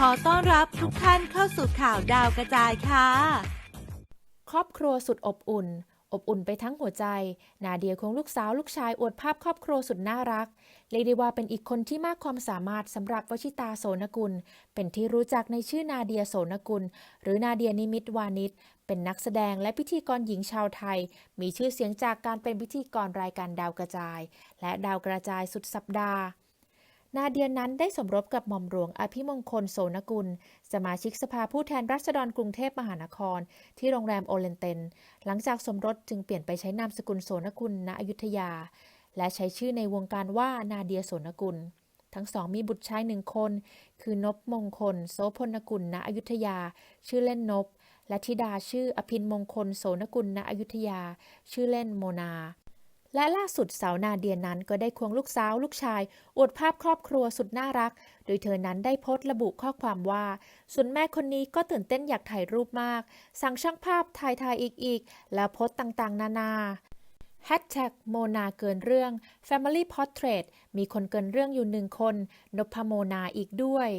ขอต้อนรับทุกท่านเข้าสู่ข่าวดาวกระจายค่ะ ครอบครัวสุดอบอุ่น อบอุ่นไปทั้งหัวใจ นาเดียคงลูกสาวลูกชายอวดภาพครอบครัวสุดน่ารักเรียกได้ว่าเป็นอีกคนที่มากความสามารถสำหรับวชิตาโสนกุล เป็นที่รู้จักในชื่อนาเดียโสนกุล หรือนาเดียนิมิตวานิชเป็นนักแสดงและพิธีกรหญิงชาวไทย มีชื่อเสียงจากการเป็นพิธีกรรายการดาวกระจาย และดาวกระจายสุดสัปดาห์ นาเดียนั้นได้สมรสกับหม่อมหลวงอภิมงคลโสนกุล สมาชิกสภาผู้แทนราษฎรกรุงเทพมหานคร ที่โรงแรมโอเลนเตน หลังจากสมรสจึงเปลี่ยนไปใช้นามสกุลโสนกุลณอยุธยา และใช้ชื่อในวงการว่านาเดียโสนกุล ทั้งสองมีบุตรชายหนึ่งคน คือนบมงคล โสพลกุลณอยุธยา ชื่อเล่นนบและธิดาชื่ออภินมงคลโสนกุลณอยุธยา ชื่อเล่นโมนา และล่าสุดสาวนาเดียนั้นก็ได้ควงลูกสาวลูกชายอวดภาพครอบครัวสุดน่ารัก โดยเธอนั้นได้โพสต์ระบุข้อความว่า ส่วนแม่คนนี้ก็ตื่นเต้นอยากถ่ายรูปมาก สั่งช่างภาพถ่ายถ่ายอีกอีก แล้วโพสต์ต่างๆ นานา Hashtag โมนาเกินเรื่อง Family Portrait มีคนเกินเรื่องอยู่หนึ่งคน นพโมนาอีกด้วย